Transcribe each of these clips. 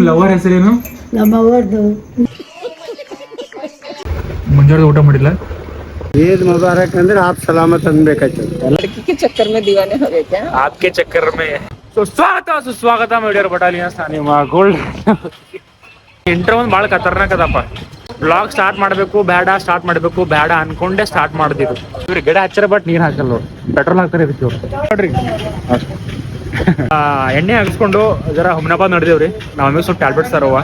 ನಿಮ್ ಲವರ್ ಹೆಸರೇನು ನಮ್ಮ ಅವ್ರದ್ದು ಮುಂಜಾನೆ ಊಟ ಮಾಡಿಲ್ಲ ಈದ್ ಮುಬಾರಕ್ ಅಂದ್ರೆ ಆಪ್ ಸಲಾಮತ್ ಅನ್ಬೇಕಾಯ್ತು लड़की के चक्कर में दीवाने हो गए क्या आपके चक्कर में ಸೊ ಸ್ವಾಗತ ಸುಸ್ವಾಗತ ಮೇಡಿಯರ್ ಬಟಾಲಿಯನ್ ನಿಮ್ಮ ಗೋಲ್ಡ್ ಇಂಟರ್ ಒಂದು ಭಾಳ ಖತರ್ನಾಕ್ ಅದಪ್ಪ ಬ್ಲಾಗ್ ಸ್ಟಾರ್ಟ್ ಮಾಡಬೇಕು ಬೇಡ ಸ್ಟಾರ್ಟ್ ಮಾಡಬೇಕು ಬೇಡ ಅನ್ಕೊಂಡೆ ಸ್ಟಾರ್ಟ್ ಮಾಡ್ತಿದ್ರು ಇವ್ರಿಗೆ ಗಿಡ ಹಚ್ಚಾರ ಬಟ್ ನೀರು ಹಾಕಲ್ಲ ಅವ್ರು ಪೆಟ್ರೋಲ್ ಹಾಕ್ತಾರೆ ಇದಕ್ಕೆ ಇವ್ರು ನೋಡ್ರಿ ಆ, ಎಣ್ಣೆ ಹಾಕಿಸ್ಕೊಂಡು ಜರ ಹುಮ್ನಾಬಾದ್ ನಡೆದೇವ್ರಿ. ನಾವು ಆಮೇಲೆ ಸ್ವಲ್ಪ ಟ್ಯಾಬ್ಲೆಟ್ಸ್ ತರವ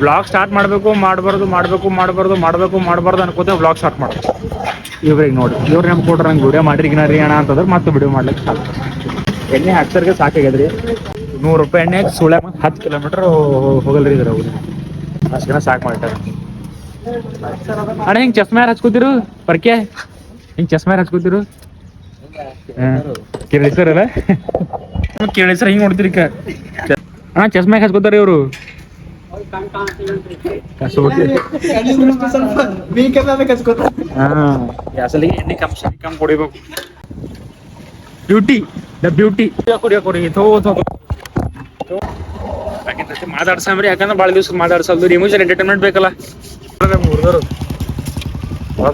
ಬ್ಲಾಗ್ ಸ್ಟಾರ್ಟ್ ಮಾಡಬೇಕು, ಮಾಡಬಾರ್ದು ಮಾಡಬೇಕು ಮಾಡಬಾರ್ದು ಮಾಡಬೇಕು, ಮಾಡಬಾರ್ದು ಅನ್ಕೋತೇವೆ ಬ್ಲಾಗ್ ಸ್ಟಾರ್ಟ್ ಮಾಡೋದು. ಇವ್ರಿಗೆ ನೋಡಿ. ಇವ್ರು ನಮ್ಗೆ ಕೊಟ್ರೆ ನಂಗೆ ವಿಡಿಯೋ ಮಾಡಿರಿ ರೀ ಅಣ್ಣ ಅಂತಂದ್ರೆ ಮತ್ತೆ ವಿಡಿಯೋ ಮಾಡ್ಲಿಕ್ಕೆ ಎಣ್ಣೆ ಹಾಕ್ಸರ್ಗೆ ಸಾಕಾಗ್ಯದ್ರಿ. ನೂರು ರೂಪಾಯಿ ಎಣ್ಣೆ ಸುಳ್ಯ ಹತ್ತು ಕಿಲೋಮೀಟರ್ ಹೋಗಲ್ರಿ ಇದ್ರ ಅವ್ರು ಅಷ್ಟು ಜನ ಸಾಕು ಮಾಡ್ತಾರೆ ಅಣ್ಣ, ಹಿಂಗೆ ಚಸ್ಮ ಯಾರು ಹಚ್ಕೋತಿರು? ಪರ್ಕೆ? ಹಿಂಗೆ ಚಸ್ಮ ಯಾರು ಹಚ್ಕೋತಿರು? ಕೇಳಿಸ್ತಾರಲ್ಲ ಸರ್ ಹಿಂಗೆ ನೋಡ್ತೀರಿ ಹಾ ಅಣ್ಣ ಚಸ್ಮಾ ಹಚ್ಕೋತಾರೆ ಇವರು? ಬ್ಯೂಟಿ ದ ಬ್ಯೂಟಿ ಮಾತಾಡ್ಸಂಬ್ರಿ ಯಾಕಂದ್ರೆ ಭಾಳ ದಿವ್ಸ ಮಾತಾಡ್ಸಲ್ದು ಇಮೋಷನ್ ಎಂಟರ್ಟೈನ್ಮೆಂಟ್ ಬೇಕಲ್ಲ. ಹುಡುಗರು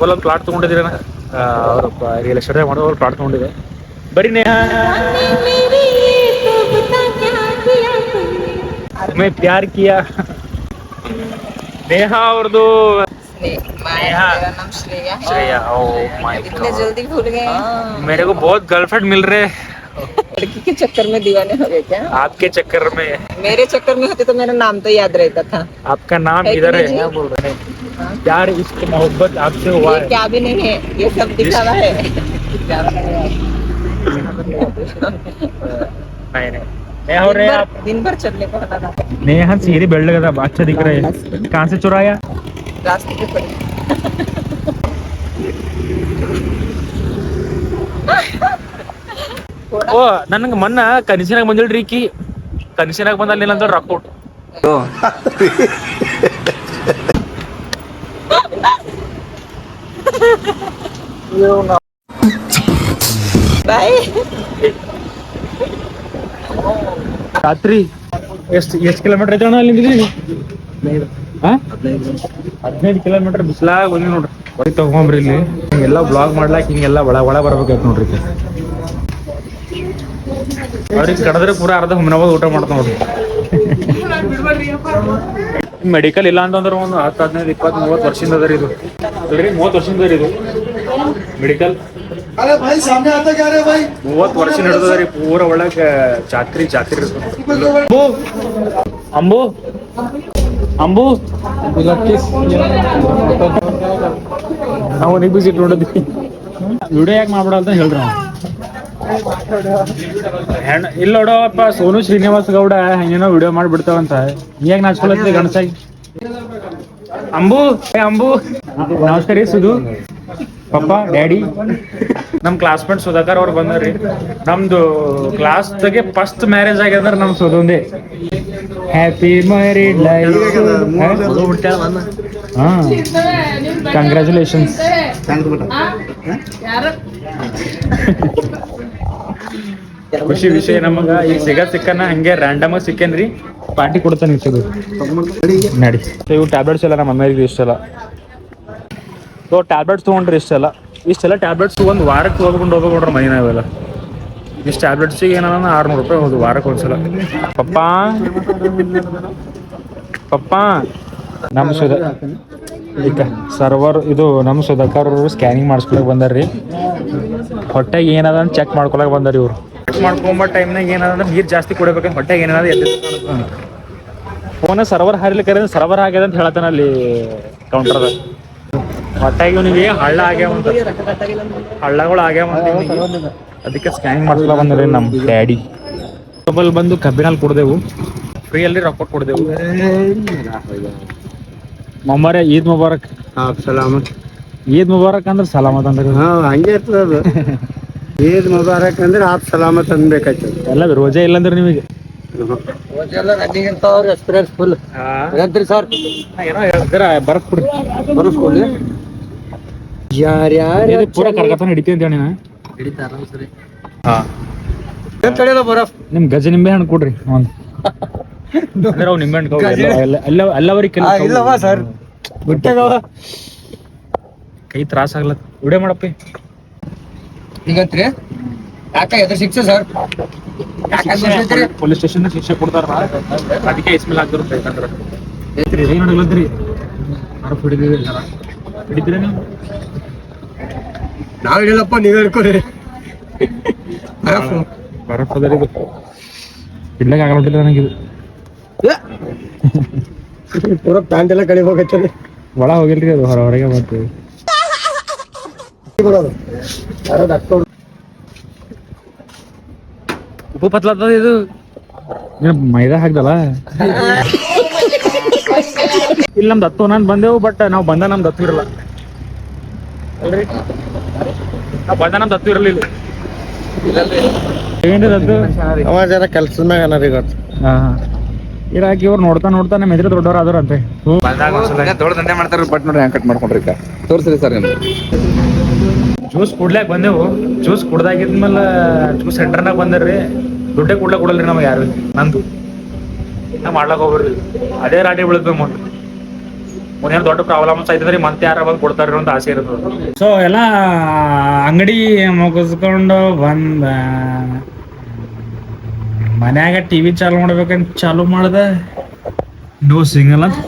ಒಂದು ಪ್ಲಾಟ್ ತಗೊಂಡಿದ್ದೀರ ಅವರು ರಿಯಲ್ ಎಸ್ಟೇಟ್ ಮಾಡೋ ಪ್ಲಾಟ್ ತಗೊಂಡಿದೆ ಬರೀ ನೇಹ. में प्यार किया। नेहा और दो। श्रेया oh जल्दी भूल गए। हाँ। मेरे को बहुत गर्लफ्रेंड मिल रहे। लड़की के चक्कर में दीवाने हो गए क्या? आपके चक्कर में। मेरे चक्कर में होते तो मेरा नाम तो याद रहता था। आपका नाम इधर है क्या बोल रहे हैं? प्यार इश्क मोहब्बत आपसे हुआ है। क्या भी नहीं है ये सब दिखावा है। नहीं नहीं। दिन रहे हैं भर आप दिन भर चलने को होता था नेहा सीधी बेल्ट लगा था अच्छा दिख रहे हैं कहाँ से चुराया रास्ते पे पड़ी ಓ ನನಗೆ ಮೊನ್ನ ಕನಸಿನಾಗ ಬಂದಿಲ್ರಿ ಈಕಿ ಕನಸಿನಾಗ ಬಂದಲ್ಲಿ ಏನಂತ ರೊಕ್ಕ ಕೊಟ್ಟು बाय ರಾತ್ರಿ ಎಷ್ಟು ಎಷ್ಟು ಕಿಲೋಮೀಟರ್ ಐತೆ ಅಣ್ಣ ಅಲ್ಲಿಂದ ಹಾ ಹದಿನೈದು. ಕಿಲೋಮೀಟರ್ ಬಿಸಿಲಾಗ ಬಂದಿ ನೋಡ್ರಿ. ಹೊರಗೆ ತಗೊಂಬ್ರಿ ಇಲ್ಲಿ. ಹಿಂಗೆಲ್ಲ ಬ್ಲಾಗ್ ಮಾಡ್ಲಾಕ ಹಿಂಗೆಲ್ಲ ಒಳ ಒಳ ಬರ್ಬೇಕಾಯ್ತು ನೋಡ್ರಿ. ಅವ್ರಿಗೆ ಕಡದ್ರೆ ಪೂರ ಅರ್ಧ ಹುಮ್ನಾಬಾದ್ ಊಟ ಮಾಡ್ತಾ ನೋಡ್ರಿ. ಮೆಡಿಕಲ್ ಇಲ್ಲ ಅಂತಂದ್ರೆ ಒಂದು ಹತ್ತು ಹದಿನೈದು ಇಪ್ಪತ್ತು ಮೂವತ್ತು ವರ್ಷದಿಂದ ಅದ ರೀ ಇದು. ಅಲ್ರಿ ಮೂವತ್ತು ವರ್ಷದಿಂದ ರೀ ಇದು. ಮೆಡಿಕಲ್ ಅರೆ ಭಾಯ್ ಸಾಮನೆ ಆತಾಗ ಅರೆ ಭಾಯ್? ಮೂವತ್ತು ವರ್ಷ ನಡೆದದ್ರಿ ಪೂರ ಒಳಗ ಜಾತ್ರಿ ಜಾತ್ರಿ ಅಂಬು. ಅಂಬು. ಅಂಬು. ನಾವು ನಿಗ್ ಬಿಸಿ ನೋಡಿದ್ವಿ. ವಿಡಿಯೋ ಯಾಕೆ ಮಾಡ್ಬೇಡ ಅಂತ ಹೇಳ್ರ ಹೆಣ್ಣ ಇಲ್ಲ ನೋಡಪ್ಪ ಸೋನು ಶ್ರೀನಿವಾಸ್ ಗೌಡ ಹೆಂಗೇನೋ ವಿಡಿಯೋ ಮಾಡ್ಬಿಡ್ತಾವಂತ. ಹೇಗೆ ನಾಚ್ಕೊಳತ್ತೆ ಗಣಸಾಗಿ ಅಂಬು ಅಂಬು. ನಮಸ್ಕಾರ ಸುಧು. Papa, daddy? ನಮ್ ಕ್ಲಾಸ್ಮೇಟ್ ಸುಧಾಕರ್ ಅವ್ರು ಬಂದ್ರಿ. ನಮ್ದು ಕ್ಲಾಸ್ ತಗೆ ಫಸ್ಟ್ ಮ್ಯಾರೇಜ್ ಆಗ್ಯದ್ರ ನಮ್ ಸುಧುಂದೆ. ಹ್ಯಾಪಿ ಮ್ಯಾರಿಡ್ ಲೈಫ್ ಹಾ ಕಂಗ್ರ್ಯಾಚುಲೇಷನ್ಸ್ ಖುಷಿ ವಿಷಯ ನಮಗ. ಈಗ ಸಿಗ ಸಿಕ್ಕನ ಹಂಗೆ ರ್ಯಾಂಡಮ್ ಆಗಿ ಸಿಕ್ಕೇನ್ರಿ. ಪಾರ್ಟಿ ಕೊಡ್ತಾನೆ ನಡಿ. ಇವು ಟ್ಯಾಬ್ಲೆಟ್ಸ್ ಎಲ್ಲ ನಮ್ಮ ಅಮ್ಮಗೆ ಇಷ್ಟಲ್ಲ. ಸೊ ಟ್ಯಾಬ್ಲೆಟ್ಸ್ ತೊಗೊಂಡ್ರಿ ಇಷ್ಟೆಲ್ಲ. ಇಷ್ಟೆಲ್ಲ ಟ್ಯಾಬ್ಲೆಟ್ಸ್ ಒಂದು ವಾರಕ್ಕೆ ಹೋಗ್ಕೊಂಡು ಹೋಗ್ಬೇಕು ನೋಡ್ರಿ ಮನೆ ನಾವೆಲ್ಲ. ಇಷ್ಟು ಟ್ಯಾಬ್ಲೆಟ್ಸಿಗೆ ಏನಾರ ಆರ್ನೂರು ರೂಪಾಯಿ ಹೋದು ವಾರಕ್ಕೆ ಒಂದ್ಸಲ. ಪಪ್ಪಾ. ಪಪ್ಪಾ. ನಮ್ಮ ಸುಧ ಈಗ ಸರ್ವರ್ ಇದು ನಮ್ಮ ಸುಧಾಕರ್ ಅವರು ಸ್ಕ್ಯಾನಿಂಗ್ ಮಾಡಿಸ್ಕೊಳಕ್ ಬಂದಾರ್ರಿ. ಹೊಟ್ಟೆಗೆ ಏನದ ಅಂತ ಚೆಕ್ ಮಾಡ್ಕೊಳಕ್ ಬಂದಾರ ಇವರು. ಚೆಕ್ ಮಾಡ್ಕೊಂಬ ಟೈಮ್ನಾಗ ಏನದ ಅಂದ್ರೆ ನೀರು ಜಾಸ್ತಿ ಕುಡಿಬೇಕಂತ ಹೊಟ್ಟೆಗೆ ಏನದ ಎದ್ದು ಫೋನ ಸರ್ವರ್ ಹಾರ್ಲಿಕ್ಕೆ ಸರ್ವರ್ ಆಗ್ಯದ ಅಂತ ಹೇಳ್ತಾನ ಅಲ್ಲಿ ಕೌಂಟರ್ದಾಗ ಹೊಟ್ಟೆಗೆ ಇವನಿಗೆ ಹಳ್ಳ ಆಗ್ಯಾವ ಅಂತ. ಹಳ್ಳಗಳು ಆಗ್ಯಾವ ಅಂತ ಅದಕ್ಕೆ ಸ್ಕ್ಯಾನಿಂಗ್ ಮಾಡಿಸ್ಲಾ ಬಂದ್ರಿ ನಮ್ಮ ಡ್ಯಾಡಿ. ಮೊಬೈಲ್ ಬಂದು ಕಬ್ಬಿನಲ್ಲಿ ಕೊಡ್ದೆವು. ಫ್ರೀಯಲ್ಲಿ ರೊಕ್ಕ ಕೊಡ್ದೆವು. ಮೊಮ್ಮರೆ ಈದ್ ಮುಬಾರಕ್. ಆಪ್ ಸಲಾಮತ್ ಈದ್ ಮುಬಾರಕ್ ಅಂದ್ರೆ ಸಲಾಮತ್ ಅಂದ್ರೆ. ಹಾ ಹಂಗೆ ಇರ್ತದೆ ಅದು. ಈದ್ ಮುಬಾರಕ್ ಅಂದ್ರೆ ಆಪ್ ಸಲಾಮತ್ ಅನ್ಬೇಕಾಯ್ತು ಎಲ್ಲ ರೋಜೆ ಇಲ್ಲಂದ್ರೆ ನಿಮಗೆ. ಎಕ್ಸ್ಪೀರಿಯನ್ಸ್ ಫುಲ್ ಏನೋ ಹೇಳ್ತೀರಾ ಬರಕ್ ಕೊಡ್ರಿ ಬರ್ಸ್ಕೊಳ್ಳಿ ಯಾರ್ಯಾರು ಪೂರ ಕರ್ಕತಾನ ಹಿಡಿತೀನಿ ಅಂತ ಹೇಳಿ ಸರಿ. ಹಾ. ತಡೆಯಲ್ಲ ಬರಫ್ ನಿಮ್ ಗಜ ನಿಂಬೆ ಹಣ್ಣು ಕೊಡ್ರಿ ಒಂದ್. ಅಂದ್ರೆ ಅವು ಅಲ್ಲ ಕವು ಎಲ್ಲ ಎಲ್ಲ- ಎಲ್ಲ ಎಲ್ಲವರಿಗೆ ಕೆಲ ಕವು. ಇಲ್ಲವಾ ಸರ್? ಬಿಟ್ಟಾಗವ. ಕೈ ತ್ರಾಸ ಆಗ್ಲತ್ತ. ವಿಡಿಯೋ ಮಾಡಪ್ಪಿ. ಈಗತ್ರಿ? ಯಾಕ ಎದ್ರ ಶಿಕ್ಷೆ ಸರ್? ಪೊಲೀಸ್ ಸ್ಟೇಷನ್ ಶಿಕ್ಷೆ ಕೊಡ್ತಾರ ಅದಕ್ಕೆ ಇಸ್ಮೇಲ್ ಹಾಕಿರುತ್ತೆ ಯಾಕಂದ್ರೆ ಏನ್ ನಡಲತ್ರಿ ಯಾರು ಹಿಡಿದಿದೆ ಹಿಡಿತೀರ ನೀವು ನಾವ್ ಹೇಳಿಲ್ಲಪ್ಪ ನೀವ್ ಹೇಳ್ಕೊರಿ ಬರಪ್ಪ ಇಡ್ಲಕ್ಕೆ ಆಗಲ್ಲ ಇದು. ಪೂರ ಪ್ಯಾಂಟ್ ಎಲ್ಲ ಒಳ ಹೋಗಿಲ್ರಿ ಅದು ಹೊರ ಹೊರಗೆ ಬರ್ತೀವಿ ಉಪ್ಪು ಪತ್ಲತ್ತದ ಇದು. ಮೈದಾ ಹಾಕ್ದಲ್ಲ? ಇಲ್ಲಿ ನಮ್ದು ಹತ್ತು ನಾನು ಬಂದೆವು ಬಟ್ ನಾವು ಬಂದ ನಮ್ದು ಹತ್ತಿರಲ್ಲ ಅಲ್ರಿ? ನಾವು ಬಂದ ನಮ್ದು ಹತ್ತು ಇರಲಿಲ್ಲ. ಏನ್ರಿ ದತ್ತು ಅವ ಜರ ಕೆಲ್ಸದ ಮ್ಯಾಗ ಅನಾರ ಇವತ್ತು. ಹಾ ಇರಾಕಿ ಇವ್ರು ನೋಡ್ತಾ ನೋಡ್ತಾ ನಮ್ಮ ಎದುರು ದೊಡ್ಡವ್ರು ಆದ್ರ ಅಂತೆ ಬಂದಾಗ ಒಂದ್ಸಲ ದೊಡ್ಡ ದಂಧೆ ಮಾಡ್ತಾರ ಬಟ್ ನೋಡ್ರಿ ಹ್ಯಾಂಗ್ ಕಟ್ ಮಾಡ್ಕೊಂಡ್ರಿ ತೋರಿಸ್ರಿ ತೋರ್ಸ್ರಿ ಸರ್ ನಿಮ್ಗೆ ಜ್ಯೂಸ್ ಕುಡ್ಲಾಕ್ ಬಂದೆವು. ಜ್ಯೂಸ್ ಕುಡ್ದಾಗಿದ್ಮೇಲೆ ಜ್ಯೂಸ್ ಸೆಂಟರ್ನಾಗ ಬಂದರ್ರಿ. ದುಡ್ಡೇ ಕುಡ್ಲಾಕ್ ಕೊಡಲ್ರಿ ನಮಗೆ ಯಾರು. ನಂದು. ನಾ ಮಾಡ್ಲಾಕ್ ಹೋಗ್ರಿ ಅದೇ ರಾಟಿ ಬೀಳ್ತೇವೆ ಮುಂದೆ ಮುಂದೇನು ದೊಡ್ಡ ಪ್ರಾಬ್ಲಮ್ಸ್ ಆಯ್ತಂದ್ರೆ ಮತ್ತೆ ಯಾರ ಬಂದು ಕೊಡ್ತಾರ ಅಂತ ಆಸೆ ಇರ್ತದೆ ಸೊ ಎಲ್ಲ ಅಂಗಡಿ ಮುಗಿಸ್ಕೊಂಡು ಬಂದ ಮನ್ಯಾಗ ಟಿವಿ ಚಾಲು ಮಾಡ್ಬೇಕಂತ ಚಾಲು ಮಾಡ್ದೆ. ನೋ ಸಿಂಗಲ್ ಅಂತ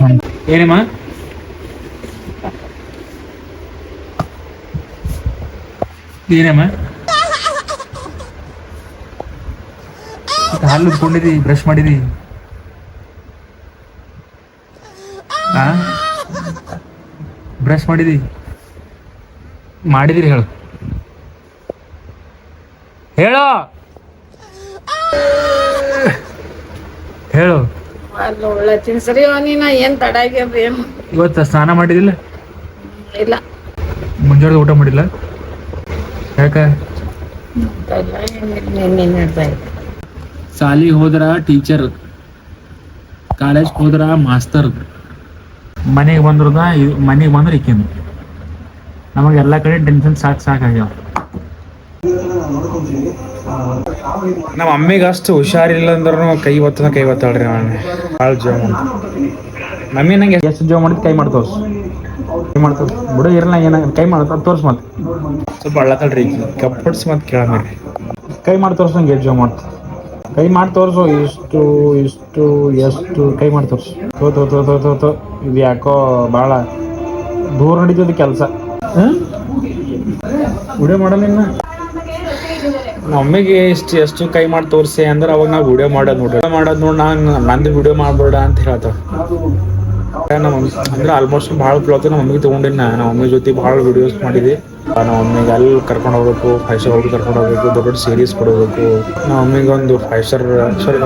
ಏನಮ್ಮ? ಏನಮ್ಮ? ಹಾಲು ಕೊಂಡಿದಿ ಬ್ರಷ್ ಮಾಡಿದಿ. ಆ? ಬ್ರಷ್ ಮಾಡಿದಿ? ಮಾಡಿದಿರಿ ಹೇಳು. ಹೇಳು. ಹೇಳು. ಸರಿ ನೀನ. ಏನ್ ತಡ ಏನು? ಇವತ್ತು ಸ್ನಾನ ಮಾಡಿದಿಲ್ಲ? ಇಲ್ಲ. ಮುಂಜಾನೆ ಊಟ ಮಾಡಿಲ್ಲ? ಯಾಕ? ಸಾಲಿಗೆ ಹೋದ್ರ ಟೀಚರ್ ಕಾಲೇಜ್ ಹೋದ್ರ ಮಾಸ್ತರ್ ಮನೆಗೆ ಬಂದ್ರದ ಮನೆಗೆ ಬಂದ್ರೆ ಇಕ್ಕಿಂದು ನಮಗೆ ಎಲ್ಲ ಕಡೆ ಟೆನ್ಷನ್ ಸಾಕು ಸಾಕಾಗ್ಯಾವ ನಮ್ಮ ಅಮ್ಮಿಗೆ ಅಷ್ಟು ಹುಷಾರಿಲ್ಲ ಅಂದ್ರೂ ಕೈ ಒತ್ತದ ಕೈ ಒತ್ತಾಳ್ರಿ ನಾನು ಭಾಳ ಜೀವ ಮಮ್ಮಿ ನಂಗೆ ಎಷ್ಟು ಜೋ ಮಾಡಿದ್ ಕೈ ಮಾಡಿ ತೋರ್ಸು. ಕೈ ಮಾಡಿ ತೋರ್ಸು. ಬಿಡು ಇರಲ್ಲ ಏನ, ಕೈ ಮಾಡ್ತಾ ತೋರ್ಸು ಮತ್ತೆ. ಸ್ವಲ್ಪ ಅಳ್ಳತ್ತಳ್ರಿ ಕಪ್ಪಡ್ಸ್ ಮತ್ತೆ ಕೇಳಿ ಕೈ ಮಾಡಿ ತೋರ್ಸು ನಂಗೆ ಎಷ್ಟು ಮಾಡ್ತು. ಕೈ ಮಾಡಿ ತೋರಿಸು ಇಷ್ಟು ಇಷ್ಟು ಎಷ್ಟು ಕೈ ಮಾಡಿ ತೋರಿಸು. ತೋ ತೋ ತೋ ತೋ ತೋ ತೋ. ಇದು ಯಾಕೋ ಭಾಳ ದೂರ ನಡೀತದ ಕೆಲಸ. ವಿಡಿಯೋ ಮಾಡಲ್ಲ ಇನ್ನ? ಮಮ್ಮಿಗೆ ಇಷ್ಟು ಎಷ್ಟು ಕೈ ಮಾಡಿ ತೋರಿಸಿ ಅಂದ್ರೆ ಅವಾಗ ನಾವು ವಿಡಿಯೋ ಮಾಡೋದು ನೋಡಿ ಮಾಡೋದು ನೋಡಿ ನಾನು ನಂದು ವಿಡಿಯೋ ಮಾಡ್ಬೇಡ ಅಂತ ಹೇಳ್ತಾವ. ನಮ್ಮ ಅಂದ್ರೆ ಆಲ್ಮೋಸ್ಟ್ ಭಾಳ ಬ್ಲಾಗ್ ನಮ್ಮ ಮಮ್ಮಿಗೆ ತೊಗೊಂಡಿನಿ ನಾ ನಮ್ಮ ಮಮ್ಮಿ ಜೊತೆ ಭಾಳ ವಿಡಿಯೋಸ್ ಮಾಡಿದ್ವಿ. ನಮ್ಮ ಅಮ್ಮಿಗೆ ಅಲ್ಲಿ ಕರ್ಕೊಂಡು ಹೋಗ್ಬೇಕು ಫೈವ್ ಸ್ಟಾರ್ ಹೋಗಿ ಕರ್ಕೊಂಡು ಹೋಗ್ಬೇಕು ದೊಡ್ಡ ದೊಡ್ಡ ಸೀರೀಸ್ ಕೊಡಬೇಕು ನಾವು ಅಮ್ಮಿಗೆ ಒಂದು ಫೈವ್ ಸ್ಟಾರ್ ಸಾರಿ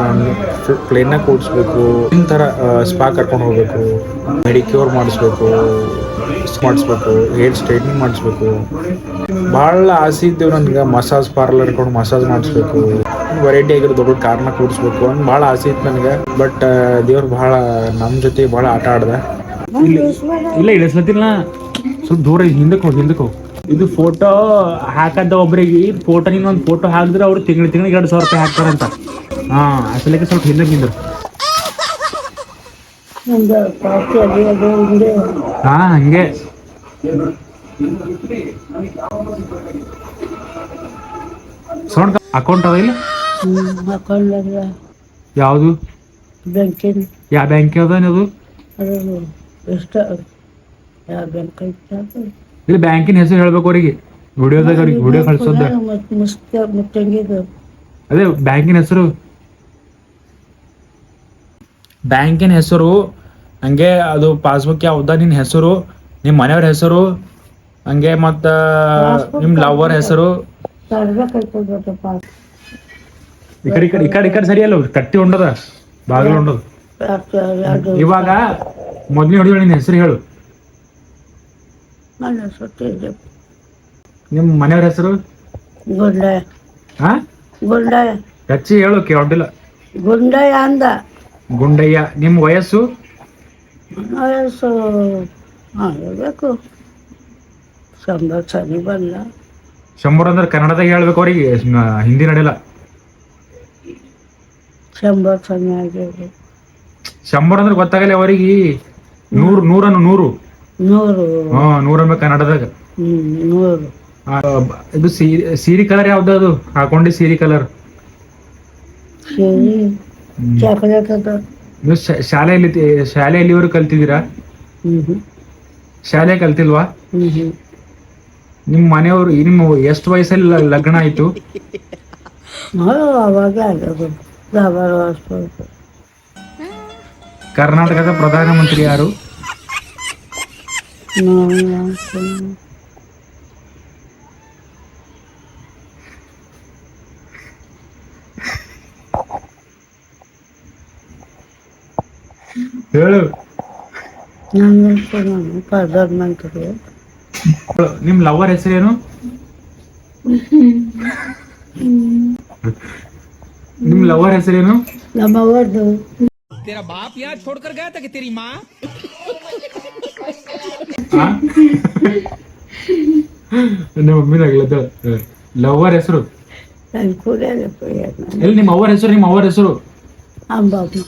ಪ್ಲೇನಾಗ ಕೂಡಿಸ್ಬೇಕು ಈ ಥರ ಸ್ಪಾ ಕರ್ಕೊಂಡು ಹೋಗ್ಬೇಕು ಮೆಡಿಕ್ಯೂರ್ ಮಾಡಿಸ್ಬೇಕು ಮಾಡಿಸ್ಬೇಕು ಹೇರ್ ಸ್ಟ್ರೈಟ್ನಿಂಗ್ ಮಾಡಿಸ್ಬೇಕು ಭಾಳ ಆಸೆ ಇದ್ದೇವೆ ನನಗೆ ಮಸಾಜ್ ಪಾರ್ಲರ್ ಕೊಂಡು ಮಸಾಜ್ ಮಾಡಿಸ್ಬೇಕು ವೆರೈಟಿ ಆಗಿರೋ ದೊಡ್ಡ ಕಾರ್ನ ಕೂಡಿಸ್ಬೇಕು ಅಂತ ಭಾಳ ಆಸೆ ಇತ್ತು ನನಗೆ ಬಟ್ ದೇವ್ರು ಭಾಳ ನಮ್ಮ ಜೊತೆ ಭಾಳ ಆಟ ಆಡ್ದೆ ಇಲ್ಲ ಇಳಿಸ್ಲತ್ತಿಲ್ಲ ಸ್ವಲ್ಪ ದೂರ ಹಿಂದಕ್ಕೆ ಹೋಗಿ ಹಿಂದಕ್ಕೆ ಹೋಗಿ ಇದು ಫೋಟೋ ಹಾಕಂತ ಒಬ್ರಿಗೆ ಫೋಟೋ ನೀನು ಒಂದು ಫೋಟೋ ಹಾಕಿದ್ರೆ ಅವ್ರು ತಿಂಗಳು ತಿಂಗಳಿಗೆ ಎರಡು ಸಾವಿರ ರೂಪಾಯಿ ಹಾಕ್ತಾರಂತ ಹಾಂ ಅಸಲಿಗೆ ಸ್ವಲ್ಪ ಹಿಂದಕ್ಕೆ ನಿಂದ್ರು. ಹಾ ಹಂಗೆ. ಸೌಂಡ್ ಅಕೌಂಟ್ ಅದ ಇಲ್ಲ? ಯಾವುದು? ಬ್ಯಾಂಕಿನ. ಯಾವ ಬ್ಯಾಂಕ್ ಅದ? ಅದು ಎಷ್ಟು ಯಾವ ಬ್ಯಾಂಕ್ ಐತೆ ಇಲ್ಲಿ ಬ್ಯಾಂಕಿನ ಹೆಸರು ಹೇಳ್ಬೇಕು ಅವ್ರಿಗೆ. ವಿಡಿಯೋದಾಗ ಅವ್ರಿಗೆ ವಿಡಿಯೋ ಕಳ್ಸೋದ. ಅದೇ ಬ್ಯಾಂಕಿನ ಹೆಸರು. ಬ್ಯಾಂಕಿನ ಹೆಸರು ಹಂಗೆ ಅದು ಪಾಸ್ಬುಕ್ ಯಾವ್ದ ನಿನ್ ಹೆಸರು ನಿಮ್ಮ ಮನೆಯವ್ರ ಹೆಸರು ಹಂಗೆ ಮತ್ತ ನಿಮ್ ಲವರ್ ಹೆಸರು. ಈ ಕಡೆ ಈ ಕಡೆ ಈ ಕಡೆ ಈ ಕಡೆ ಸರಿ ಅಲ್ಲ ಕಟ್ಟಿ ಉಂಡದ ಬಾಗಿಲು ಉಂಡದ ಇವಾಗ ಮೊದ್ಲು ಹೊಡಿದ ನಿನ್ನ ಹೆಸರು ಹೇಳು. ಮನೆ ಸುತ್ತಿದ್ದೆ ನಿಮ್ಮ ಮನೆಯವ್ರ ಹೆಸರು? ಗುಂಡಾಯ ಹಾ? ಗುಂಡಾಯ ಹೆಚ್ಚಿ ಹೇಳು ಕೇಳಿಲ್ಲ ಗುಂಡಯ್ಯ ಅಂದ. ಗುಂಡಯ್ಯ ನಿಮ್ಮ ವಯಸ್ಸು? ವಯಸ್ಸು ಹಾ ಹೇಳ್ಬೇಕು ಸಂಬಳ ಸರಿ ಬಲ್ಲ ಶಂಬರ್ ಅಂದ್ರೆ ಕನ್ನಡದಾಗ ಹೇಳ್ಬೇಕು ಅವ್ರಿಗೆ ಹಿಂದಿ ನಡೆಯಲ್ಲ. ಶಂಬರ್ ಆಗಿರ್ಬೇಕು ಶಂಬರ್ ಅಂದ್ರೆ ಗೊತ್ತಾಗಲ್ಲ ಅವರಿಗೆ. ನೂರು ನೂರನ್ನು ನೂರು. ನೂರು. ಹಾ ನೂರ ಕನ್ನಡದಾಗ. ಹ್ಮ್ ನೂರು. ಆ, ಬ- ಇದು ಸೀರೆ ಸೀರೆ ಕಲರ್ ಯಾವ್ದು ಅದು? ಹಾಕೊಂಡಿ ಸೀರೆ ಕಲರ್ ಸೀರೆ? ಚಾಕ್ಲೇಟ್ ಅದ ನೀವು ಶಾ- ಶಾಲೆಯಲ್ಲಿ ಶಾಲೆ ಎಲ್ಲಿವರೆಗೂ ಕಲ್ತಿದ್ದೀರಾ? ಹ್ಮ್ ಹ್ಮ್. ಶಾಲೆ ಕಲ್ತಿಲ್ವಾ? ಹ್ಮ್ ಹ್ಮ್. ನಿಮ್ಮ ಮನೆಯವರು ನಿಮ್ಮ ಎಷ್ಟು ವಯಸ್ಸಲ್ಲಿ ಲ- ಲಗ್ನ ಆಯ್ತು? ನಾವು ಅವಾಗ ಆಗೋದು. ದಾಬಾರ ಕರ್ನಾಟಕದ ಪ್ರಧಾನಮಂತ್ರಿ ಯಾರು? ಹೇಳು ನನ್ನ ಪ್ರಧಾನಮಂತ್ರಿ ನಿಮ್ ಲವರ್ ಹೆಸರೇನು ನಿಮ್ ಲವರ್ ಹೆಸರೇನು ನಮ್ಮ ಅವ್ರದ್ದು ಆ? ನಿಮ್ಮ ಮಮ್ಮಿದಾಗ್ಲದ ಲವರ್ ಹೆಸರು? ಎಲ್ಲಿ ನಿಮ್ಮ ಅವ್ವರ ಹೆಸರು ನಿಮ್ಮ ಅವ್ವರ ಹೆಸರು? ಅಂಬಮ್ಮ